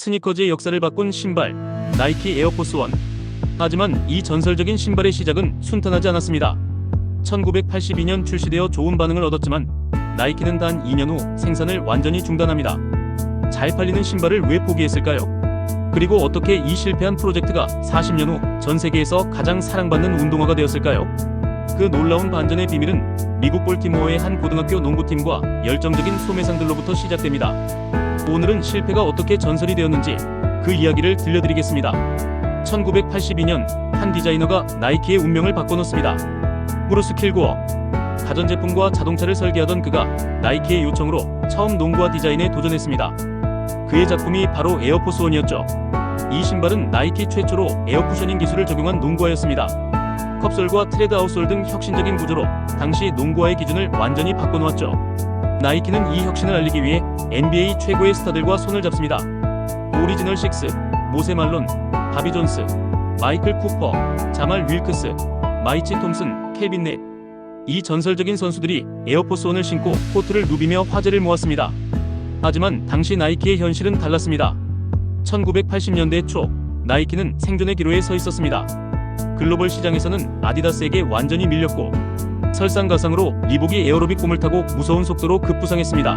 스니커즈의 역사를 바꾼 신발 나이키 에어포스 원. 하지만 이 전설적인 신발의 시작은 순탄하지 않았습니다. 1982년 출시되어 좋은 반응을 얻었지만 나이키는 단 2년 후 생산을 완전히 중단합니다. 잘 팔리는 신발을 왜 포기했을까요? 그리고 어떻게 이 실패한 프로젝트가 40년 후 전 세계에서 가장 사랑받는 운동화가 되었을까요? 그 놀라운 반전의 비밀은 미국 볼티모어의 한 고등학교 농구팀과 열정적인 소매상들로부터 시작됩니다. 오늘은 실패가 어떻게 전설이 되었는지 그 이야기를 들려드리겠습니다. 1982년 한 디자이너가 나이키의 운명을 바꿔놓습니다. 브루스 킬고어 가전제품과 자동차를 설계하던 그가 나이키의 요청으로 처음 농구화 디자인에 도전했습니다. 그의 작품이 바로 에어포스 원이었죠. 이 신발은 나이키 최초로 에어쿠셔닝 기술을 적용한 농구화였습니다. 컵솔과 트레드 아웃솔 등 혁신적인 구조로 당시 농구화의 기준을 완전히 바꿔놓았죠. 나이키는 이 혁신을 알리기 위해 NBA 최고의 스타들과 손을 잡습니다. 오리지널 식스, 모세 말론, 바비 존스, 마이클 쿠퍼, 자말 윌크스, 마이치 톰슨, 케빈 넷. 이 전설적인 선수들이 에어포스 원을 신고 코트를 누비며 화제를 모았습니다. 하지만 당시 나이키의 현실은 달랐습니다. 1980년대 초 나이키는 생존의 기로에 서 있었습니다. 글로벌 시장에서는 아디다스에게 완전히 밀렸고 설상가상으로 리복이 에어로빅 폼을 타고 무서운 속도로 급부상했습니다.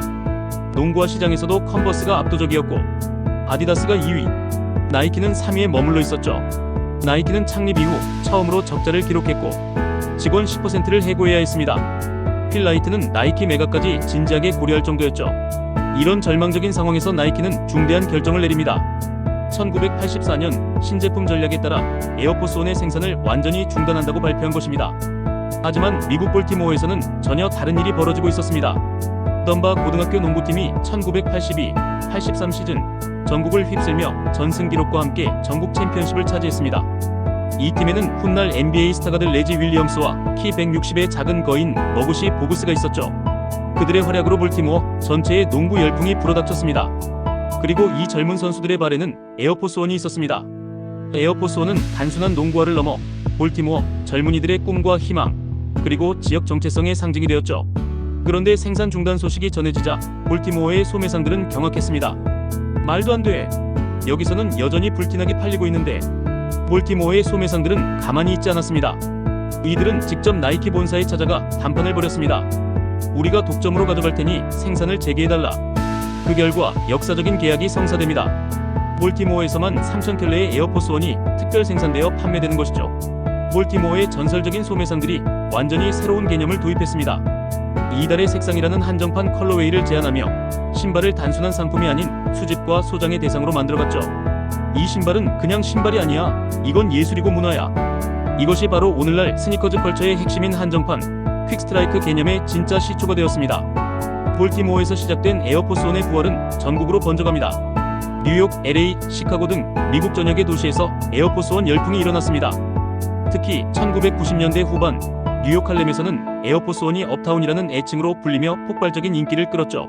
농구화 시장에서도 컨버스가 압도적이었고 아디다스가 2위, 나이키는 3위에 머물러 있었죠. 나이키는 창립 이후 처음으로 적자를 기록했고 직원 10%를 해고해야 했습니다. 필라이트는 나이키 메가까지 진지하게 고려할 정도였죠. 이런 절망적인 상황에서 나이키는 중대한 결정을 내립니다. 1984년 신제품 전략에 따라 에어포스 원의 생산을 완전히 중단한다고 발표한 것입니다. 하지만 미국 볼티모어에서는 전혀 다른 일이 벌어지고 있었습니다. 덤바 고등학교 농구팀이 1982, 83 시즌 전국을 휩쓸며 전승 기록과 함께 전국 챔피언십을 차지했습니다. 이 팀에는 훗날 NBA 스타가 될 레지 윌리엄스와 키 160의 작은 거인 머구시 보구스가 있었죠. 그들의 활약으로 볼티모어 전체의 농구 열풍이 불어닥쳤습니다. 그리고 이 젊은 선수들의 발에는 에어포스 원이 있었습니다. 에어포스 원은 단순한 농구화를 넘어 볼티모어 젊은이들의 꿈과 희망 그리고 지역 정체성의 상징이 되었죠. 그런데 생산 중단 소식이 전해지자 볼티모어의 소매상들은 경악했습니다. 말도 안 돼. 여기서는 여전히 불티나게 팔리고 있는데 볼티모어의 소매상들은 가만히 있지 않았습니다. 이들은 직접 나이키 본사에 찾아가 담판을 벌였습니다. 우리가 독점으로 가져갈 테니 생산을 재개해달라. 그 결과 역사적인 계약이 성사됩니다. 볼티모어에서만 3,000켤레의 에어포스 원이 특별 생산되어 판매되는 것이죠. 볼티모어의 전설적인 소매상들이 완전히 새로운 개념을 도입했습니다. 이달의 색상이라는 한정판 컬러웨이를 제안하며 신발을 단순한 상품이 아닌 수집과 소장의 대상으로 만들어갔죠. 이 신발은 그냥 신발이 아니야. 이건 예술이고 문화야. 이것이 바로 오늘날 스니커즈 컬처의 핵심인 한정판 퀵스트라이크 개념의 진짜 시초가 되었습니다. 볼티모어에서 시작된 에어포스 원의 부활은 전국으로 번져갑니다. 뉴욕, LA, 시카고 등 미국 전역의 도시에서 에어포스 원 열풍이 일어났습니다. 특히 1990년대 후반 뉴욕 할렘에서는 에어포스 원이 업타운이라는 애칭으로 불리며 폭발적인 인기를 끌었죠.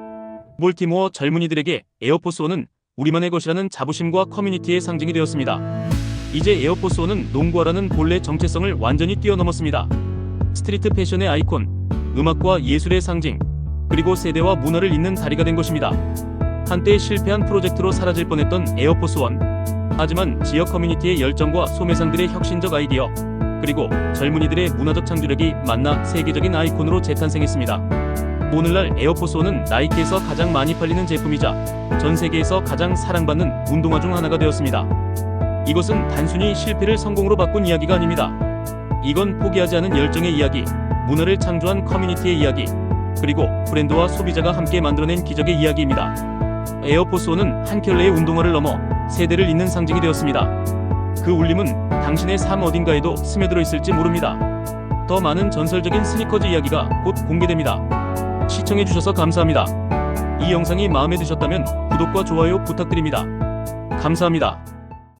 볼티모어 젊은이들에게 에어포스 원은 우리만의 것이라는 자부심과 커뮤니티의 상징이 되었습니다. 이제 에어포스 원은 농구화라는 본래 정체성을 완전히 뛰어넘었습니다. 스트리트 패션의 아이콘, 음악과 예술의 상징, 그리고 세대와 문화를 잇는 다리가 된 것입니다. 한때 실패한 프로젝트로 사라질 뻔했던 에어포스 원. 하지만 지역 커뮤니티의 열정과 소매상들의 혁신적 아이디어, 그리고 젊은이들의 문화적 창조력이 만나 세계적인 아이콘으로 재탄생했습니다. 오늘날 에어포스 원은 나이키에서 가장 많이 팔리는 제품이자 전 세계에서 가장 사랑받는 운동화 중 하나가 되었습니다. 이것은 단순히 실패를 성공으로 바꾼 이야기가 아닙니다. 이건 포기하지 않은 열정의 이야기, 문화를 창조한 커뮤니티의 이야기, 그리고 브랜드와 소비자가 함께 만들어낸 기적의 이야기입니다. 에어포스 원은 한 켤레의 운동화를 넘어 세대를 잇는 상징이 되었습니다. 그 울림은 당신의 삶 어딘가에도 스며들어 있을지 모릅니다. 더 많은 전설적인 스니커즈 이야기가 곧 공개됩니다. 시청해주셔서 감사합니다. 이 영상이 마음에 드셨다면 구독과 좋아요 부탁드립니다. 감사합니다.